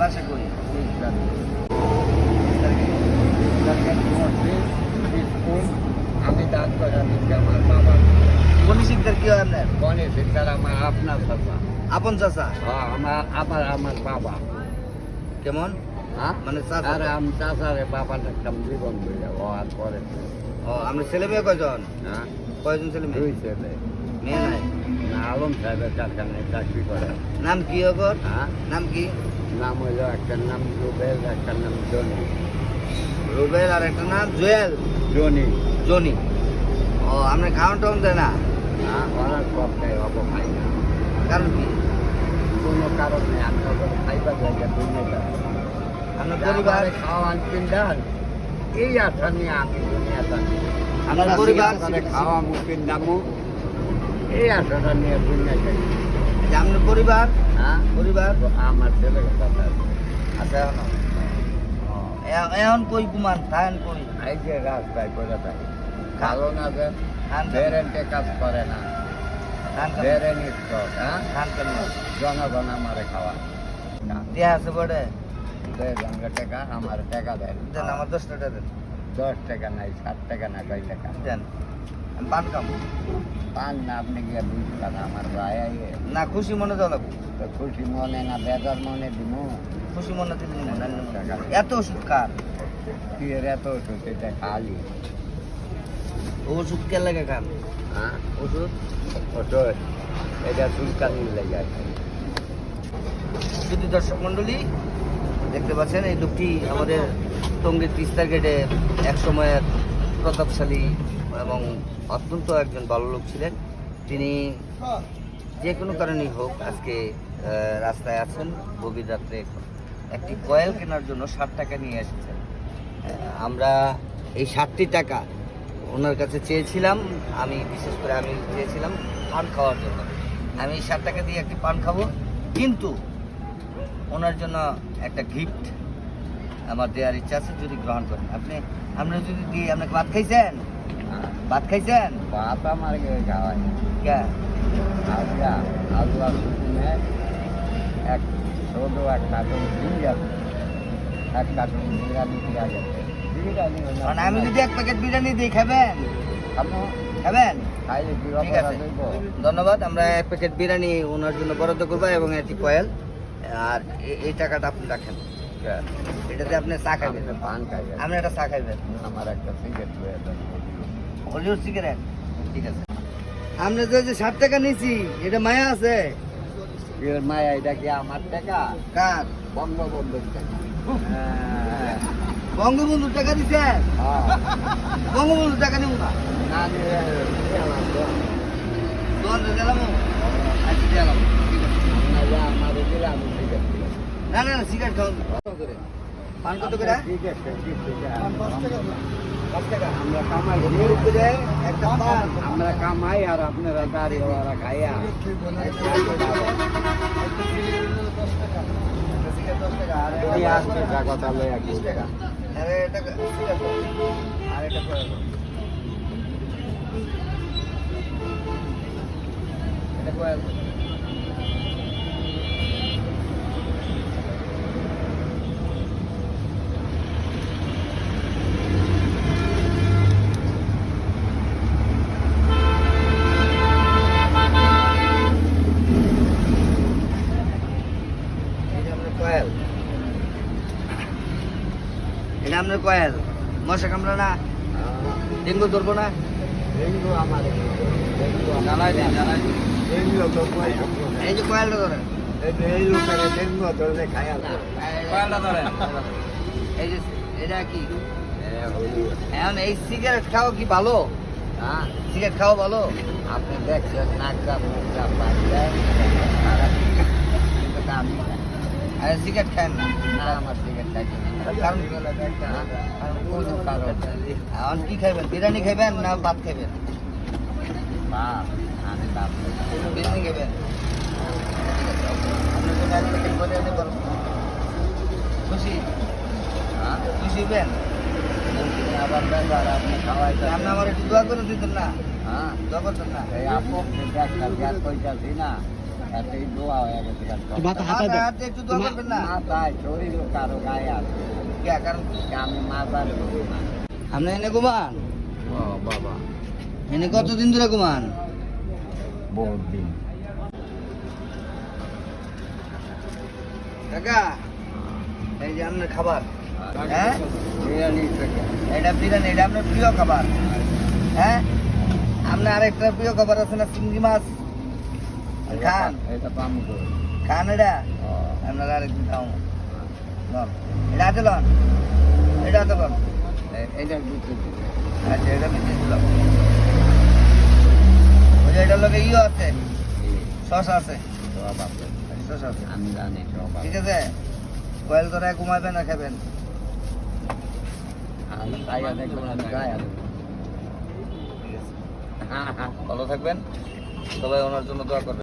বাসা স্কুল আমি দাঁত করা আমার বাবা গণি শিকদার কি হয় আপনার? গণে শিক্ষার আমার আপনার কথা আপন চাচা? হ্যাঁ আমার আমার আমার বাবা। কেমন? হ্যাঁ? মানে চাচা? আরে আমি চাষারে বাবা দেখতাম জীবন বলে ও আর পরে ও আপনার ছেলে মেয়ে কয়জন? হ্যাঁ? কয়জন ছেলে মেয়ে? দুই ছেলে। মেয়ে নাই? না আলম সাহেবের কারখানায় চাকরি করে। নাম কি ওগর হ্যাঁ? নাম কি? নাম হইল একটা নাম রুবেল একটা নাম জনি। রুবেল আর একটা নাম জুয়েল। জনি। জনি। ও আপনার খাওয়ান টাউন দেয় না? ওরা সব খাই অব খাই না। কারণ কি? কোনো কারণ নেই ওদের খাইবার জায়গা দুনিয়া আপনার পরিবার? খাওয়ান কিনদান এই আশা নিয়ে আমি দুনিয়াটা আপনার পরিবার? খাওয়া মুখিন দামু এই আশাটা নিয়ে দুনিয়া যাই যে আপনার পরিবার হ্যাঁ? পরিবার। আমার ছেলে আছে। এখনও? এখন কই কুমান থাকেন কই? যে রাস্তায় করে থাকে। কারণ আছে বেরেন্টে কাজ করে না। হ্যাঁ? জনগণ আমারে খাওয়া। না। আছে বড়ে জনকে টাকা আমার টাকা দেন আমার দশ টাকা দেন। দশ টাকা নাই সাত টাকা না কয় টাকা? দেন। পান না আপনি গিয়ে আমার না খুশি মনে লাগবো খুশি মনে না বেজার মনে খুশি মনে দিলে না এত ওষুধ কার? কি এত ওষুধ? এটা খালি। ওষুধ কে লাগে খান হ্যাঁ ওষুধ? ওষুধ। এটা চুলকানি লেগে আছে যদি দর্শক মন্ডলী দেখতে পাচ্ছেন এই লোকটি আমাদের টঙ্গীর তিস্তা গেটে এক সময়ের প্রতাপশালী এবং অত্যন্ত একজন ভালো লোক ছিলেন। তিনি যে কোনো কারণেই হোক আজকে রাস্তায় আছেন। গভীর রাত্রে একটি কয়েল কেনার জন্য ষাট টাকা নিয়ে এসেছেন। আমরা এই ষাটটি টাকা ওনার কাছে চেয়েছিলাম। আমি বিশেষ করে আমি চেয়েছিলাম পান খাওয়ার জন্য। আমি এই ষাট টাকা দিয়ে একটি পান খাব। কিন্তু ওনার জন্য একটা গিফট আমার দেওয়ার ইচ্ছা আছে যদি গ্রহণ করেন। আপনি আপনি যদি দিই আপনাকে ভাত খাইছেন? ভাত খাইছেন? বাপ আমার খাওয়াই কে? আজকা আলুয়া শুনে এক ছোট এক কার্টুন দিয়ে এক কার্টুন দিয়া। গেছে বিরিয়ানি হলো কারণ আমি যদি এক প্যাকেট বিরিয়ানি দিই খাবেন? খাবেন? ঠিক আছে। ধন্যবাদ। আমরা এক প্যাকেট বিরিয়ানি ওনার জন্য বরাদ্দ করব এবং এটি কয়েল আর এই টাকাটা আপনি রাখেন। এটাতে আপনি চা খাবেন পান খাই আপনি একটা চা খাইবেন। আমার একটা সিগারেট হয়ে হলিউড সিগারেট ঠিক আছে। আমরা যে যে ষাট টাকা নিছি এটা মায়া আছে? এর মায়া এটা কি আমার টাকা? কার? বঙ্গবন্ধুর টাকা। হ্যাঁ। বঙ্গবন্ধুর টাকা দিছে? হ্যাঁ। বঙ্গবন্ধুর টাকা নেব না। না নিয়ে আমার তো দোকান গেলাম আচ্ছা গেলাম ঠিক আছে আমরা যা আমার দিলে আমি সিগারেট দিলাম না না না সিগারেট খাওয়ান করে? পান কত করে? আমরা কামাই আর আপনারা গাড়ি ওরা খাইয়া। কথা টাকা। আরে এটা আর এটা দাও। এটা আপনার কয়েল এটা আপনার কয়েল। মশা কামড়া না। ডেঙ্গু ধরবো না। ডেঙ্গু আমার জ্বালাই দিন ডেঙ্গু তো এই যে কয়েলটা এই লোকের ডেঙ্গু না কয়েলটা ধরেন এই যে এটা কি? এখন এই সিগারেট খাওয়া কি ভালো? হ্যাঁ। সিগারেট খাওয়া ভালো? আপনি দেখছেন নাকটা মুখটা আমি সিগারেট খান না। না আমার দিকে খাইতে না। এখন কি খাইবেন? বিরিয়ানি খাইবেন না ভাত খাইবেন। বিরিয়ানি খাইবেন? খুশি? হ্যাঁ? খুশি হবেন আবার বেকার, আপনি খাওয়াইতে আপনি আমার একটু দোয়া করে দিতেন না। হ্যাঁ। দোয়া করতেন না? এই আপনি গ্যাস পয়সা দিই না। এতই দোয়া হয়ে গেছে মাথা হাতা মাথায় দেন হাতে একটু দোয়া করবেন না। মাথায় শরীর কারও গায়ে আছে কারণ আমি মাথার আপনি এনে ঘুমান? বাবা এনে কতদিন ধরে ঘুমান? বহুত দিন কাকা এই যে আপনার খাবার হ্যাঁ? বিরিয়ানি এটা বিরিয়ানি এটা আপনার প্রিয় খাবার। হ্যাঁ? আপনার আরেকটা প্রিয় খাবার আছে না চিংড়ি মাছ? খান এটা পাম করি খান এটা ও, আরেকদিন খাও লন এটা হাতে লন এটা হাতে লন এটা দিতে দিতে আচ্ছা এটা বেঁচে দিলাম ওই যে এটার লোকে ইও আছে শশা আছে সব আছে আমি জানি ঠিক আছে আছে কয়েল করে ঘুমাবেন আর খাবেন ভালো থাকবেন সবাই ওনার জন্য দোয়া করবেন